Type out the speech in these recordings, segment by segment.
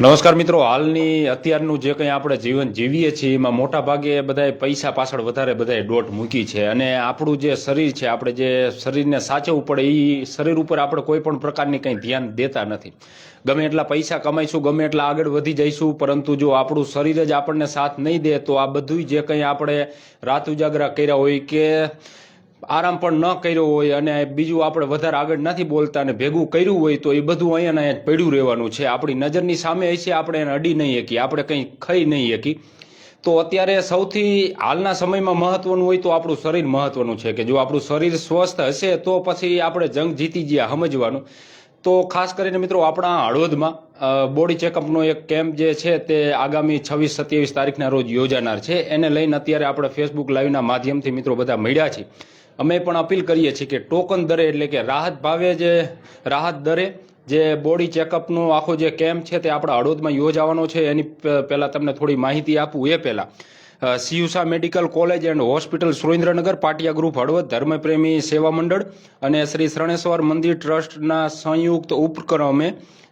નમસ્કાર મિત્રો, હાલની અત્યારનું જે કંઈ આપણે જીવન જીવીએ છીએ, એમાં મોટા ભાગે બધાએ પૈસા પાછળ વધારે બધાએ ડોટ મૂકી છે. અને આપણું જે શરીર છે, આપણે જે શરીરને સાચવવું પડે એ શરીર ઉપર આપણે કોઈ પણ પ્રકારની કંઈ ધ્યાન દેતા નથી. ગમે એટલા પૈસા કમાઈશું, ગમે એટલા આગળ વધી જઈશું, પરંતુ જો આપણું શરીર જ આપણને સાથ નહીં દે, તો આ બધું જે કંઈ આપણે રાત ઉજાગરા કર્યા હોય કે આરામ પણ ન કર્યો હોય અને બીજું આપણે વધારે આગળ નથી બોલતા અને ભેગું કર્યું હોય તો એ બધું અહીંયાને અહીંયા પડ્યું રહેવાનું છે. આપણી નજરની સામે હશે, આપણે એને અડી નહીં શકીએ, આપણે કંઈ ખાઈ નહીં શકી તો અત્યારે સૌથી હાલના સમયમાં મહત્વનું હોય તો આપણું શરીર મહત્વનું છે કે જો આપણું શરીર સ્વસ્થ હશે તો પછી આપણે જંગ જીતી ગયા સમજવાનું. તો ખાસ કરીને મિત્રો આપણા હળવદમાં બોડી ચેકઅપનો એક કેમ્પ જે છે તે આગામી છવ્વીસ, સત્યાવીસ તારીખના રોજ યોજાનાર છે. એને લઈને અત્યારે આપણે ફેસબુક લાઈવના માધ્યમથી મિત્રો બધા મળ્યા છીએ. અમે પણ અપીલ કરીએ છીએ કે ટોકન દરે, એટલે કે રાહત ભાવે જે રાહત દરે જે બોડી ચેકઅપનો આખો જે કેમ્પ છે તે આપણા હળવદમાં યોજાવાનો છે. એની પહેલાં તમને થોડી માહિતી આપું એ પહેલાં. સિયુસા medical college and hospital Surendranagar Patiya group Halvad ધર્મપ્રેમી સેવા મંડળ અને શ્રી શરણેશ્વર મંદિર ટ્રસ્ટના સંયુક્ત ઉપક્રમે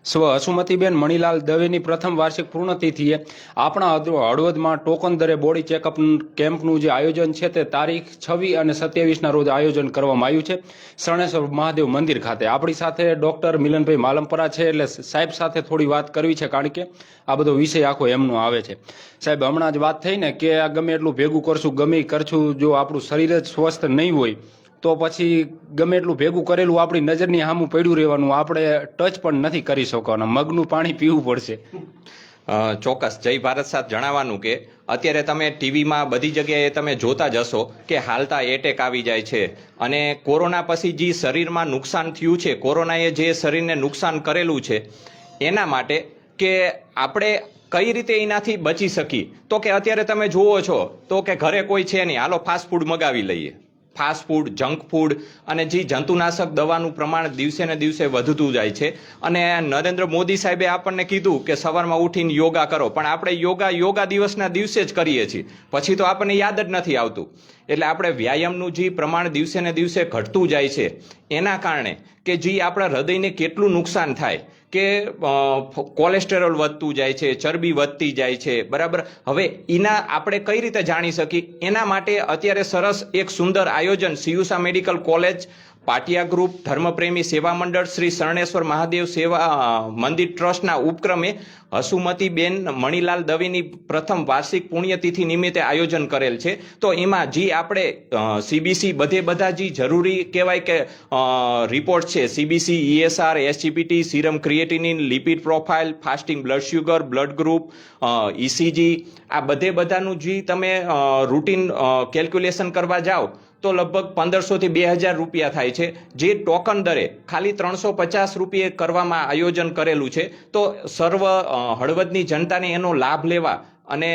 સ્વ હસુમતીબેન મણીલાલ દવેની પ્રથમ વાર્ષિક પૂર્ણતિથિએ આપણા હળવદમાં ટોકન દરે બોડી ચેકઅપ કેમ્પનું જે આયોજન છે તે તારીખ છવ્વી અને સત્યાવીસના રોજ આયોજન કરવામાં આવ્યું છે. શરણેશ્વર મહાદેવ મંદિર ખાતે. આપણી સાથે ડૉક્ટર મિલનભાઈ માલમપરા છે એટલે સાહેબ સાથે થોડી વાત કરવી છે કારણ કે આ બધો વિષય આખો એમનો આવે છે. સાહેબ, હમણાં જ વાત થઈ ને કે આ ગમે એટલું ભેગું કરશું, ગમે કરશું, જો આપણું શરીર જ સ્વસ્થ નહીં હોય તો પછી ગમે એટલું ભેગું કરેલું આપણી નજરની સામું પડ્યું રહેવાનું. આપણે ટચ પણ નથી કરી શકવાના. મગનું પાણી પીવું પડશે. ચોક્કસ. જય ભારત સાથ. જણાવવાનું કે અત્યારે તમે ટીવીમાં બધી જગ્યાએ તમે જોતા જ હશો કે હાલતા એટેક આવી જાય છે. અને કોરોના પછી જે શરીરમાં નુકસાન થયું છે, કોરોનાએ જે શરીરને નુકસાન કરેલું છે, એના માટે કે આપણે કઈ રીતે એનાથી બચી શકી તો કે અત્યારે તમે જુઓ છો, તો કે ઘરે કોઈ છે નહીં. હાલો ફાસ્ટ ફૂડ મગાવી લઈએ. ફાસ્ટ ફૂડ, જંક ફૂડ અને જે જંતુનાશક દવાનું પ્રમાણ દિવસે ને દિવસે વધતું જાય છે. અને નરેન્દ્ર મોદી સાહેબે આપણને કીધું કે સવારમાં ઉઠીને યોગા કરો. પણ આપણે યોગા યોગા દિવસના દિવસે જ કરીએ છીએ. પછી તો આપણને યાદ જ નથી આવતું. એટલે આપણે વ્યાયામનું જે પ્રમાણ દિવસે ને દિવસે ઘટતું જાય છે, એના કારણે કે જે આપણા હૃદયને કેટલું નુકસાન થાય, કે કોલેસ્ટેરોલ વધતું જાય છે, ચરબી વધતી જાય છે, બરાબર? હવે એના આપણે કઈ રીતે જાણી શકીએ? એના માટે અત્યારે સરસ એક સુંદર આયોજન સિયુસા medical college Patiya group Dharmapremi Seva Mandal Shri Sharaneshwar Mahadev સેવા મંદિર ટ્રસ્ટના ઉપક્રમે હસુમતીબેન મણિલાલ દવેની પ્રથમ વાર્ષિક પુણ્યતિથિ નિમિત્તે આયોજન કરેલ છે. તો એમાં જે આપણે સીબીસી બધે બધા જે જરૂરી કહેવાય કે રિપોર્ટ છે. CBC ESR SGPT serum creatinine lipid profile fasting blood sugar blood group ECG આ બધે બધાનું જે તમે રૂટીન કેલ્ક્યુલેશન કરવા જાઓ તો લગભગ પંદરસો થી બે હજાર રૂપિયા થાય છે. જે ટોકન દરે ખાલી ત્રણસો પચાસ રૂપિયે કરવામાં આયોજન કરેલું છે. તો સર્વ હળવદની જનતાને એનો લાભ લેવા અને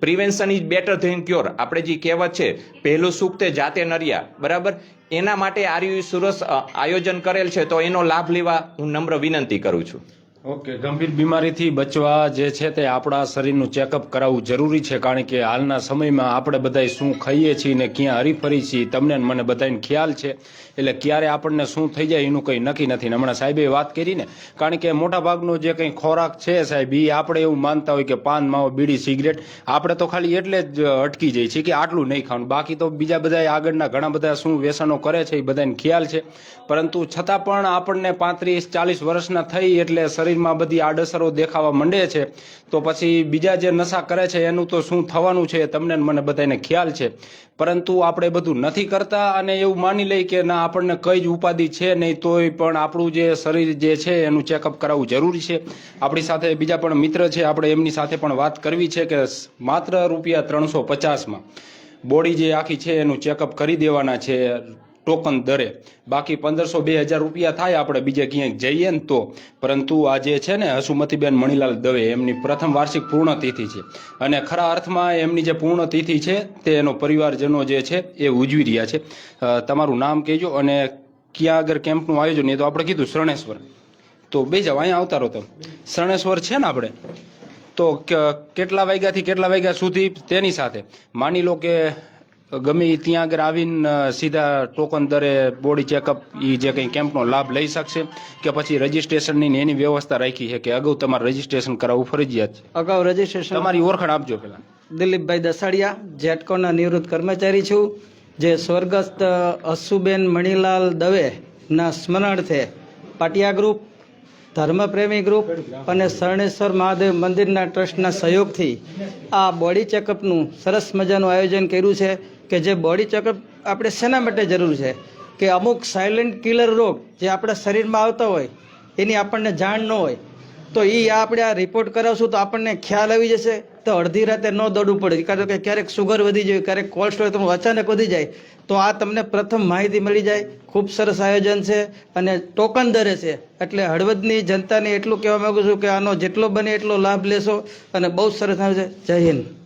prevention is better than cure આપણે જે કહેવત છે, પહેલું સુખ તે જાતે નર્યા, બરાબર? એના માટે આર્યુ સુરસ આયોજન કરેલ છે. તો એનો લાભ લેવા હું નમ્ર વિનંતી કરું છું. ઓકે, ગંભીર બીમારીથી બચવા જે છે તે આપણા શરીરનું ચેકઅપ કરાવવું જરૂરી છે, કારણ કે હાલના સમયમાં આપણે બધાય શું ખાઈએ છીએ ને ક્યાં હરીફરી છીએ, તમને મને બધાને ખ્યાલ છે. એટલે ક્યારે આપણને શું થઈ જાય એનું કંઈ નક્કી નથી. હમણાં સાહેબે વાત કરી ને, કારણ કે મોટા ભાગનો જે કંઈ ખોરાક છે સાહેબ એ આપણે એવું માનતા હોય કે પાન, માવો, બીડી, સિગરેટ, આપણે તો ખાલી એટલે જ અટકી જઈએ છીએ કે આટલું નહીં ખાવાનું. બાકી તો બીજા બધા આગળના ઘણા બધા શું વ્યસનો કરે છે એ બધાને ખ્યાલ છે. પરંતુ છતાં પણ આપણને પાંત્રીસ ચાલીસ વર્ષના થઈ એટલે શરીરમાં બધી આડઅસરો દેખાવા માંડે છે. તો પછી બીજા જે નશા કરે છે, એનું તો શું થવાનું છે તમને મને બધાને ખ્યાલ છે. પરંતુ આપણે બધું નથી કરતા અને એવું માની લઈ કે ના, આપણને કઈ જ ઉપાધિ છે નહીં, તોય પણ આપણું જે શરીર જે છે એનું ચેકઅપ કરાવવું જરૂરી છે. આપણી સાથે બીજા પણ મિત્ર છે, આપણે એમની સાથે પણ વાત કરવી છે કે માત્ર રૂપિયા ત્રણસો પચાસમાં બોડી જે આખી છે એનું ચેકઅપ કરી દેવાના છે. ટોકન દરે. બાકી પંદરસો બે હજાર રૂપિયા થાય, આપણે બીજે ક્યાંક જઈએ ને તો. પરંતુ આ જે છે ને, હસુમતીબેન મણિલાલ દવે, એમની પ્રથમ વાર્ષિક પૂર્ણ તિથિ છે. અને ખરા અર્થમાં એમની જે પૂર્ણ તિથિ છે, તે એનો પરિવારજનો જે છે, એ ઉજવી રહ્યા છે. તમારું નામ કહેજો અને ક્યાં આગળ કેમ્પનું આયોજન એ તો આપણે કીધું, શરણેશ્વર. તો બે જાવ અહીંયા આવતા રહો તમે. શરણેશ્વર છે ને આપણે? તો કેટલા વાગ્યાથી કેટલા વાગ્યા સુધી તેની સાથે? માની લો કે ગમે ત્યાં આગળ આવીને સીધા ટોકન દરે બોડી ચેકઅપ એ જે કંઈ કેમ્પનો લાભ લઈ શકશે કે પછી રજીસ્ટ્રેશનની એની વ્યવસ્થા રાખી છે કે અગાઉ તમારે રજીસ્ટ્રેશન કરાવવું ફરજિયાત છે? અગાઉ રજીસ્ટ્રેશન તમારી ઓળખાણ આપજો પેલા. દિલીપભાઈ દસાડિયા જેટકોના નિવૃત્ત કર્મચારી છું જે સ્વર્ગસ્થ અસુબેન મણિલાલ દવેના સ્મરણાર્થે પાટિયા ગ્રુપ ધર્મપ્રેમી ગ્રુપ અને શરણેશ્વર મહાદેવ મંદિરના ટ્રસ્ટના સહયોગથી આ બોડી ચેકઅપનું સરસ મજાનું આયોજન કર્યું છે. કે જે બોડી ચેકઅપ આપણે શેના માટે જરૂર છે? કે અમુક સાયલેન્ટ કિલર રોગ જે આપણા શરીરમાં આવતા હોય, એની આપણને જાણ ન હોય, તો એ આપણે આ રિપોર્ટ કરાવશું તો આપણને ખ્યાલ આવી જશે. તો અડધી રાતે ન દોડવું પડે. કારણ કે ક્યારેક સુગર વધી જાય, ક્યારેક કોલેસ્ટ્રોલ તમારું અચાનક વધી જાય, તો આ તમને પ્રથમ માહિતી મળી જાય. ખૂબ સરસ આયોજન છે અને ટોકન દરે છે. એટલે હળવદની જનતાને એટલું કહેવા માગું છું કે આનો જેટલો બને એટલો લાભ લેશો અને બહુ સરસ આવે છે. જય હિન્દ.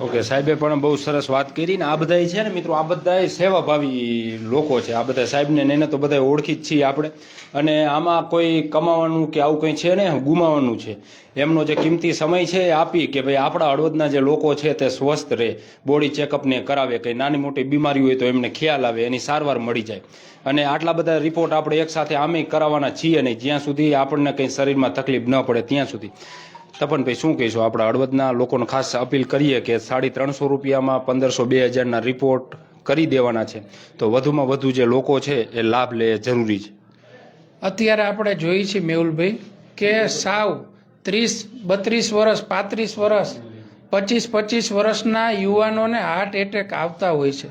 ઓકે, સાહેબે પણ બહુ સરસ વાત કરી ને આ બધા છે ને મિત્રો, આ બધા સેવાભાવી લોકો છે. આ બધા સાહેબને એને તો બધા ઓળખી જ છીએ આપણે. અને આમાં કોઈ કમાવાનું કે આવું કંઈ છે ને? ગુમાવાનું છે. એમનો જે કિંમતી સમય છે એ આપી કે ભાઈ આપણા હળવદના જે લોકો છે તે સ્વસ્થ રહે. બોડી ચેકઅપને કરાવે, કંઈ નાની મોટી બીમારી હોય તો એમને ખ્યાલ આવે, એની સારવાર મળી જાય. અને આટલા બધા રિપોર્ટ આપણે એકસાથે આમે કરાવવાના છીએ નહીં. જ્યાં સુધી આપણને કંઈ શરીરમાં તકલીફ ન પડે, ત્યાં સુધી. તપનભાઈ શું કહીશું? આપણા હળવદના લોકોને ખાસ અપીલ કરીએ કે સાડી ત્રણસો રૂપિયામાં પંદરસો બે હજારના રિપોર્ટ કરી દેવાના છે. તો વધુમાં વધુ જે લોકો છે, એ લાભ લે જરૂરી છે. અત્યારે આપણે જોઈએ છીએ મેહુલભાઈ, કે સાવ ત્રીસ, બત્રીસ વર્ષ, પાંત્રીસ વર્ષ, પચીસ પચીસ વર્ષના યુવાનોને હાર્ટ એટેક આવતા હોય છે.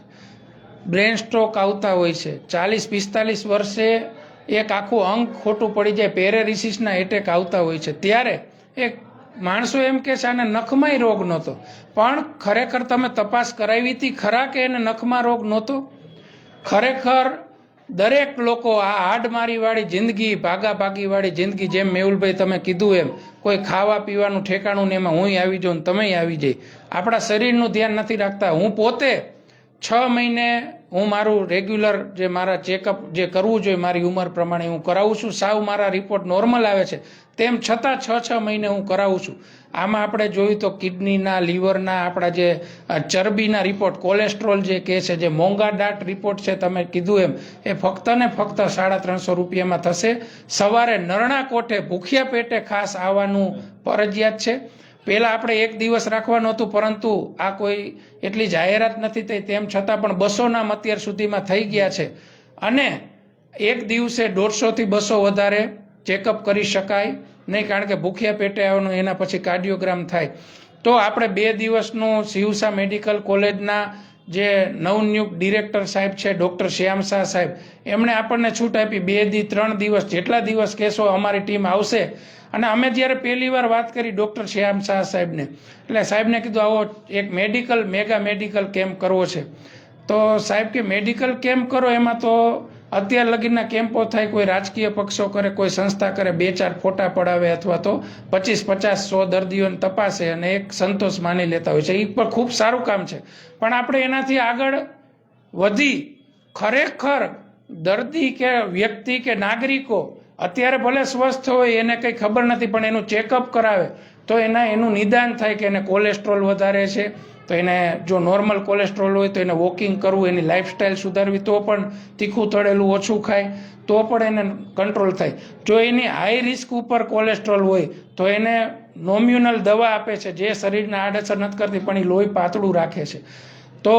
બ્રેન સ્ટ્રોક આવતા હોય છે. ચાલીસ, પિસ્તાલીસ વર્ષે એક આખું અંગ ખોટું પડી જાય પેરેરિસિસના એટેક આવતા હોય છે. ત્યારે એક માણસો એમ કે છે, આને નખમાંય રોગ નહોતો. પણ ખરેખર તમે તપાસ કરાવી હતી, ખરા કે એને નખમાં રોગ નહોતો? ખરેખર દરેક લોકો આ હાડમારીવાળી જિંદગી ભાગા ભાગીવાળી જિંદગી જેમ મેહુલભાઈ તમે કીધું એમ, કોઈ ખાવા પીવાનું ઠેકાણું ને એમાં હું આવી જાઉં તમે આવી જઈ. આપણા શરીરનું ધ્યાન નથી રાખતા. હું પોતે છ મહિને હું મારું રેગ્યુલર જે મારા ચેકઅપ જે કરવું જોઈએ, મારી ઉંમર પ્રમાણે હું કરાવું છું. સાવ મારા રિપોર્ટ નોર્મલ આવે છે. તેમ છતાં છ છ મહિને હું કરાવું છું. આમાં આપણે જોયું તો કિડનીના, લીવરના, આપણા જે ચરબીના રિપોર્ટ કોલેસ્ટ્રોલ જે કહે છે, જે મોંઘા દાટ રિપોર્ટ છે, તમે કીધું એમ, એ ફક્ત ને ફક્ત સાડા ત્રણસો રૂપિયામાં થશે. સવારે નરણા કોઠે, ભૂખ્યા પેટે ખાસ આવવાનું ફરજિયાત છે. પહેલાં આપણે એક દિવસ રાખવાનું હતું, પરંતુ આ કોઈ એટલી જાહેરાત નથી થઈ, તેમ છતાં પણ બસોના અત્યાર સુધીમાં થઈ ગયા છે. અને એક દિવસે દોઢસોથી બસો વધારે ચેકઅપ કરી શકાય. નહીં, કારણ કે ભૂખ્યા પેટે આવવાનું, એના પછી કાર્ડિયોગ્રામ થાય. તો આપણે બે દિવસનું સિવસા મેડિકલ કોલેજના જે નવનિયુક્ત ડિરેક્ટર સાહેબ છે, ડૉક્ટર શ્યામ શાહ સાહેબ, એમણે આપણને છૂટ આપી બે દી, ત્રણ દિવસ, જેટલા દિવસ કહેશો અમારી ટીમ આવશે. અને અમે જ્યારે પહેલી વાર વાત કરી ડૉક્ટર શ્યામ શાહ સાહેબને, એટલે સાહેબને કીધું, આવો એક મેડિકલ, મેગા મેડિકલ કેમ્પ કરવો છે. તો સાહેબ કે, મેડિકલ કેમ્પ કરો? એમાં તો અત્યાર લગીના કેમ્પો થાય, કોઈ રાજકીય પક્ષો કરે, કોઈ સંસ્થા કરે, બે ચાર ફોટા પડાવે અથવા તો પચીસ, પચાસ, સો દર્દીઓને તપાસે અને એક સંતોષ માની લેતા હોય છે. એ પણ ખૂબ સારું કામ છે. પણ આપણે એનાથી આગળ વધી ખરેખર દર્દી કે વ્યક્તિ કે નાગરિકો અત્યારે ભલે સ્વસ્થ હોય, એને કંઈ ખબર નથી, પણ એનું ચેકઅપ કરાવે, તો એના, એનું નિદાન થાય કે એને કોલેસ્ટ્રોલ વધારે છે તો એને જો નોર્મલ કોલેસ્ટ્રોલ હોય તો એને વોકિંગ કરવું, એની લાઈફસ્ટાઈલ સુધારવી, તો પણ તીખું તળેલું ઓછું ખાય, તો પણ એને કંટ્રોલ થાય. જો એની હાઈ રિસ્ક ઉપર કોલેસ્ટ્રોલ હોય, તો એને નોમ્યુનલ દવા આપે છે, જે શરીરને આડઅસર નથી કરતી, પણ એ લોહી પાતળું રાખે છે. તો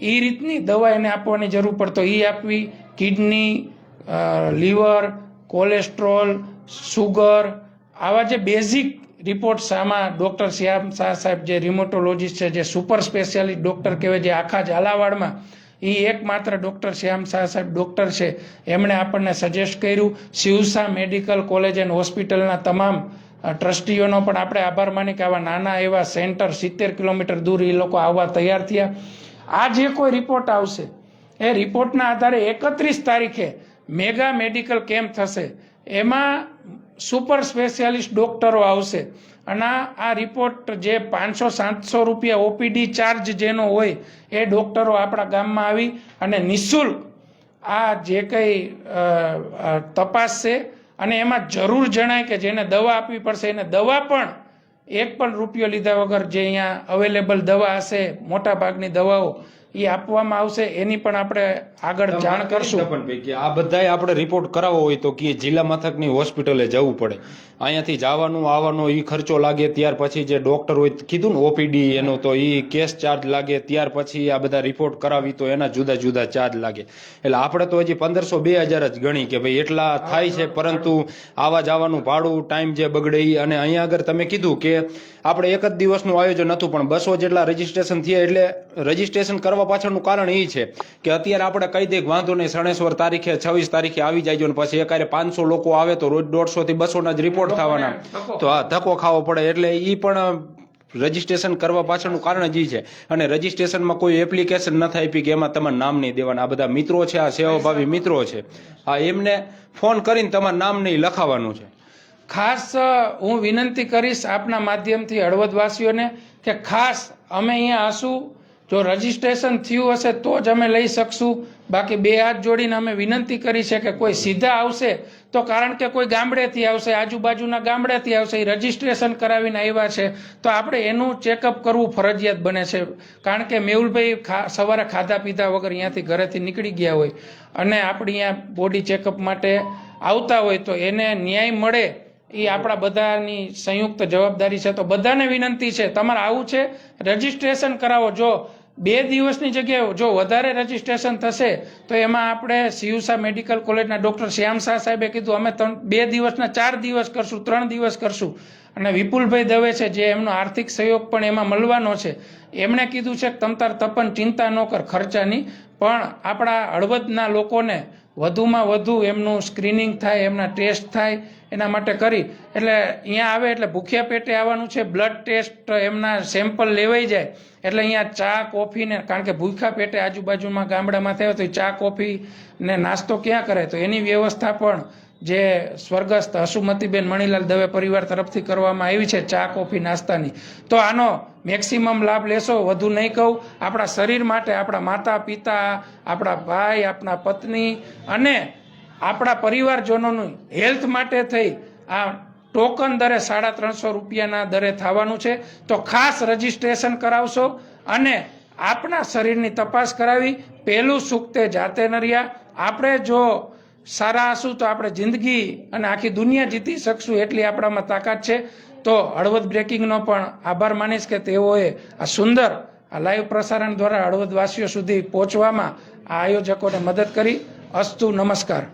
એ રીતની દવા એને આપવાની જરૂર પડે. તો એ આપવી કિડની લીવર કોલેસ્ટ્રોલ સુગર આવા જે બેઝિક રિપોર્ટ્સ સામા ડૉક્ટર શ્યામ શાહ સાહેબ, જે રિમોટોલોજીસ્ટ છે, જે સુપર સ્પેશિયાલિસ્ટ ડૉક્ટર કહેવાય, જે આખા ઝાલાવાડમાં એ એકમાત્ર ડૉક્ટર શ્યામ શાહ સાહેબ ડૉક્ટર છે. એમણે આપણને સજેસ્ટ કર્યું, શિવસા મેડિકલ કોલેજ એન્ડ હોસ્પિટલના તમામ ટ્રસ્ટીઓનો પણ આપણે આભાર માની કે આવા નાના એવા સેન્ટર સિત્તેર કિલોમીટર દૂર એ લોકો આવવા તૈયાર થયા. આ જે કોઈ રિપોર્ટ આવશે, એ રિપોર્ટના આધારે એકત્રીસ તારીખે મેગા મેડિકલ કેમ્પ થશે. એમાં સુપર સ્પેશિયાલિસ્ટ ડોક્ટરો આવશે. અને આ- રિપોર્ટ જે પાંચસો, સાતસો રૂપિયા ઓપીડી ચાર્જ જેનો હોય, એ ડોક્ટરો આપણા ગામમાં આવી અને નિઃશુલ્ક આ જે કંઈ તપાસ છે અને એમાં જરૂર જણાય કે જેને દવા આપવી પડશે, એને દવા પણ એક પણ રૂપિયો લીધા વગર જે અહીંયા અવેલેબલ દવા હશે, મોટાભાગની દવાઓ એ આપવામાં આવશે એની પણ આપણે આગળ જાણ કરશું. પણ કે આ બધાય આપણે રિપોર્ટ કરાવવો હોય તો કે જિલ્લા મથકની હોસ્પિટલે જવું પડે. અહીંયાથી જવાનું આવવાનો એ ખર્ચો લાગે ત્યાર પછી જે ડોક્ટર હોય કીધું ને ઓપીડી એનો તો એ કેસ ચાર્જ લાગે ત્યાર પછી આ બધા રિપોર્ટ કરાવી તો એના જુદા જુદા ચાર્જ લાગે. એટલે આપણે તો હજી પંદરસો બે હજાર જ ગણી કે ભાઈ એટલા થાય છે પરંતુ આવા જવાનું ભાડું ટાઈમ જે બગડે એ અને અહીંયા આગળ તમે કીધું કે આપણે એક જ દિવસનું આયોજન હતું પણ બસો જેટલા રજીસ્ટ્રેશન થયા એટલે રજીસ્ટ્રેશન કરવા પાછળનું કારણ એ છે કે અત્યારે આપણે કહી દઈએ વાંધો નહીં શણેશ્વર તારીખે છવ્વીસ તારીખે આવી જાય ને પછી એકારે પાંચસો લોકો આવે તો રોજ દોઢસો થી બસો ના જ રિપોર્ટ થવાના. તો હા ધક્કો ખાવો પડે એટલે એ પણ રજીસ્ટ્રેશન કરવા પાછળનું કારણ જ છે. અને રજીસ્ટ્રેશનમાં કોઈ એપ્લિકેશન નથી આપી કે એમાં તમારું નામ નહીં દેવાના. આ બધા મિત્રો છે આ સેવાભાવી મિત્રો છે. આ એમને ફોન કરીને તમારું નામ નહીં લખાવાનું છે. ખાસ હું વિનંતી કરીશ આપના માધ્યમથી હળવદવાસીઓને કે ખાસ અમે અહીંયા હશું જો રજીસ્ટ્રેશન થયું હશે તો જ અમે લઈ શકશું. બાકી બે હાથ જોડીને અમે વિનંતી કરી છે કે કોઈ સીધા આવશે, તો કારણ કે કોઈ ગામડેથી આવશે, આજુબાજુના ગામડેથી આવશે, એ રજીસ્ટ્રેશન કરાવીને આવ્યા છે, તો આપણે એનું ચેકઅપ કરવું ફરજિયાત બને છે. કારણ કે મેહુલભાઈ સવારે ખાધા પીધા વગર અહીંયાથી ઘરેથી નીકળી ગયા હોય. અને આપણે અહીંયા બોડી ચેકઅપ માટે આવતા હોય તો એને ન્યાય મળે, એ આપણા બધાની સંયુક્ત જવાબદારી છે. તો બધાને વિનંતી છે, તમારે આવું છે? રજીસ્ટ્રેશન કરાવો. જો બે દિવસની જગ્યાએ જો વધારે રજીસ્ટ્રેશન થશે, તો એમાં આપણે સિયુસા મેડિકલ કોલેજના ડૉક્ટર શ્યામ શાહ સાહેબે કીધું, અમે ત્રણ, બે દિવસના ચાર દિવસ કરશું, ત્રણ દિવસ કરશું. અને વિપુલભાઈ દવે છે, જે એમનો આર્થિક સહયોગ પણ એમાં મળવાનો છે. એમણે કીધું છે કે તમ તાર તપન ચિંતા ન કર ખર્ચાની, પણ આપણા હળવદના લોકોને વધુમાં વધુ એમનું સ્ક્રીનિંગ થાય, એમના ટેસ્ટ થાય, એના માટે કરી. એટલે અહીંયા આવે એટલે ભૂખ્યા પેટે આવવાનું છે બ્લડ ટેસ્ટ એમના સેમ્પલ લેવાઈ જાય. એટલે અહીંયા ચા કોફી ને, કારણ કે ભૂખ્યા પેટે આજુબાજુમાં ગામડામાં થયો તો ચા કોફી ને નાસ્તો ક્યાં કરે? તો એની વ્યવસ્થા પણ જે સ્વર્ગસ્થ હસુમતીબેન મણીલાલ દવે પરિવાર તરફથી કરવામાં આવી છે ચા, કોફી, નાસ્તાની. તો આનો મેક્સિમમ લાભ લેશો, વધુ નહીં કહું. આપણા શરીર માટે, આપણા માતા, પિતા, આપણા ભાઈ, આપણા પત્ની અને આપણા પરિવારજનોની હેલ્થ માટે થઈ આ ટોકન દરે સાડા ત્રણસો રૂપિયાના દરે થવાનું છે. તો ખાસ રજીસ્ટ્રેશન કરાવશો અને આપણા શરીરની તપાસ કરાવી. પહેલું સુખ જાતે ન રહ્યા આપણે જો સારા હશું તો આપણે જિંદગી અને આખી દુનિયા જીતી શકશું એટલી આપણામાં તાકાત છે. તો હળવદ બ્રેકિંગનો પણ આભાર માનીશ કે તેઓએ આ સુંદર, આ લાઈવ પ્રસારણ દ્વારા હળવદવાસીઓ સુધી પહોંચવામાં આ આયોજકોને મદદ કરી. અસ્તુ નમસ્કાર.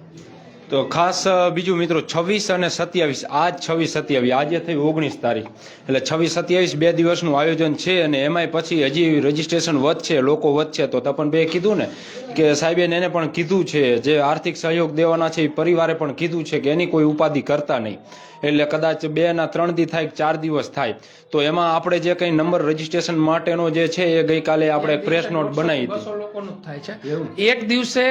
તો ખાસ બીજું મિત્રો, છવ્વીસ અને સત્યાવીસ, આજ છવ્વીસ સત્યાવીસ, આજે થઈ ઓગણીસ તારીખ. એટલે છવ્વીસ સત્યાવીસ બે દિવસનું આયોજન છે અને એમાંય પછી હજી રજીસ્ટ્રેશન વધશે, લોકો વધશે. તો તપનભાઈએ કીધું ને કે સાહેબે એને પણ કીધું છે, જે આર્થિક સહયોગ દેવાના છે, એ પરિવારે પણ કીધું છે કે એની કોઈ ઉપાધિ કરતા નહીં. એટલે કદાચ બે ના ત્રણ દી થાય ચાર દિવસ થાય. તો એમાં આપણે જે કંઈ નંબર રજીસ્ટ્રેશન માટેનો જે છે એ ગઈકાલે આપણે પ્રેસ નોટ બનાવી બસો લોકોનું થાય છે. એક દિવસે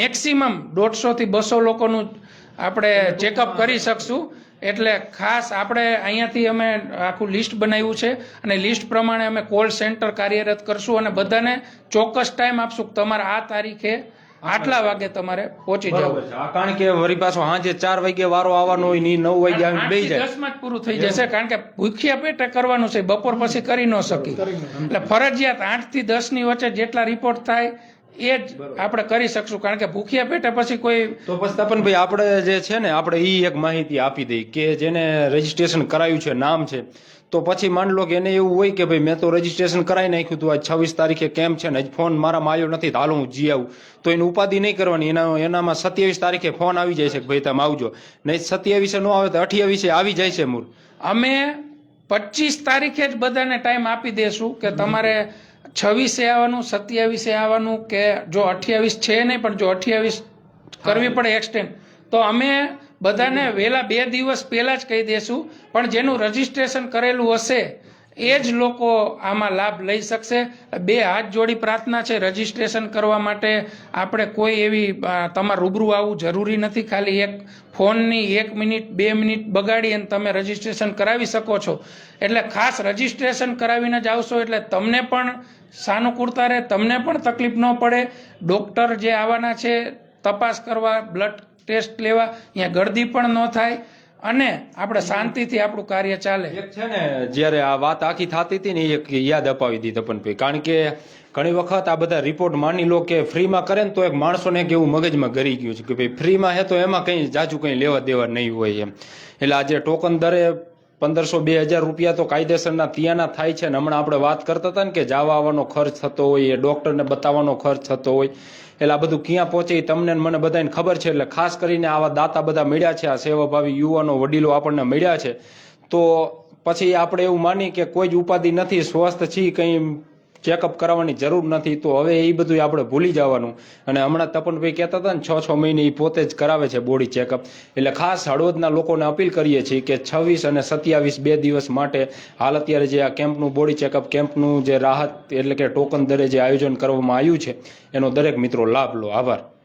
મેક્સિમમ દોઢસો થી બસો લોકોનું આપણે ચેકઅપ કરી શકશું. એટલે ખાસ આપણે અહીંયાથી અમે આખું લિસ્ટ બનાવ્યું છે અને લિસ્ટ પ્રમાણે અમે કોલ સેન્ટર કાર્યરત કરશું અને બધાને ચોક્કસ ટાઈમ આપશું કે તમારે આ તારીખે આટલા વાગે તમારે પહોંચી જવું. કારણ કે વળી પાછો સાંજે ચાર વાગે વારો આવવાનો હોયની નવ વાગે આવીને બે જાય. દસમાં જ પૂરું થઈ જશે કારણ કે ભૂખ્યા પેટે કરવાનું છે બપોર પછી કરી ન શકી. એટલે ફરજિયાત આઠથી દસની વચ્ચે જેટલા રિપોર્ટ થાય એ જ આપણે કરી શકશું. કારણ કે ભૂખ્યા પેટે પછી કોઈ તો પછી તપનભાઈ આપણે જે છે ને આપણે ઈ એક માહિતી આપી દઈ કે જેને રજીસ્ટ્રેશન કરાયું છે નામ છે તો પછી માન લો કે એને એવું હોય કે ભાઈ મેં તો રજીસ્ટ્રેશન કરાવી નાખ્યું હતું આજ છવ્વીસ તારીખે કેમ છે ને ફોન મારામાં આવ્યો નથી હાલો હું જી આવું. તો એની ઉપાધિ નહીં કરવાની એના એનામાં સત્યાવીસ તારીખે ફોન આવી જાય છે કે ભાઈ તમે આવજો. નહીં સત્યાવીસે ન આવે તો અઠ્યાવીસે આવી જાય છે મૂળ. અમે પચીસ તારીખે જ બધાને ટાઈમ આપી દેશું કે તમારે છવ્વીસે આવવાનું સત્યાવીસે આવવાનું કે જો અઠ્યાવીસ છે નહીં પણ જો અઠ્યાવીસ કરવી પડે એક્સટેન્ડ તો અમે બધાને વહેલા બે દિવસ પહેલાં જ કહી દેશું. પણ જેનું રજીસ્ટ્રેશન કરેલું હશે, એ જ લોકો આમાં લાભ લઈ શકશે. બે હાથ જોડી પ્રાર્થના છે રજીસ્ટ્રેશન કરવા માટે. આપણે કોઈ એવી તમારે રૂબરૂ આવવું જરૂરી નથી. ખાલી એક ફોનની એક મિનિટ, બે મિનિટ બગાડી અને તમે રજીસ્ટ્રેશન કરાવી શકો છો. એટલે ખાસ રજીસ્ટ્રેશન કરાવીને જ આવશો એટલે તમને પણ સાનુકૂળતા રહે, તમને પણ તકલીફ ન પડે. ડૉક્ટર જે આવવાના છે, તપાસ કરવા બ્લડ ટેસ્ટ લેવા અહીંયા ગળદી પણ ન થાય અને આપણે શાંતિથી આપણું કાર્ય ચાલે. એક છે ને જ્યારે આ વાત આખી થતી હતી ને એક યાદ અપાવી હતી તપનભાઈ કારણ કે ઘણી વખત આ બધા રિપોર્ટ માની લો કે ફ્રીમાં કરે ને તો એક માણસોને એક એવું મગજમાં ગરી ગયું છે કે ભાઈ ફ્રીમાં હે તો એમાં કંઈ જાજુ કંઈ લેવા દેવા નહીં હોય એમ. એટલે આજે ટોકન દરે પંદરસો બે હજાર રૂપિયા તો કાયદેસરના ત્યાંના થાય છે ને હમણાં આપણે વાત કરતા હતા ને કે જવા આવવાનો ખર્ચ થતો હોય એ ડોક્ટરને બતાવવાનો ખર્ચ થતો હોય. એટલે આ બધું ક્યાં પહોંચે તમને મને બધાને ખબર છે. એટલે ખાસ કરીને આવા દાતા બધા મળ્યા છે, આ સેવાભાવી યુવાનો, વડીલો આપણને મળ્યા છે. તો પછી આપણે એવું માની કે કોઈ જ ઉપાધિ નથી, સ્વસ્થ છીએ, કંઈ ચેકઅપ કરાવવાની જરૂર નથી, તો હવે એ બધું આપણે ભૂલી જવાનું. અને હમણાં તપનભાઈ કહેતા હતા ને છ છ મહિને એ પોતે જ કરાવે છે બોડી ચેકઅપ એટલે ખાસ હળવદના લોકોને અપીલ કરીએ છીએ કે છવ્વીસ અને સત્યાવીસ બે દિવસ માટે હાલ અત્યારે જે આ કેમ્પનું બોડી ચેકઅપ કેમ્પનું જે રાહત એટલે કે ટોકન દરે જે આયોજન કરવામાં આવ્યું છે, એનો દરેક મિત્રો લાભ લો. આભાર.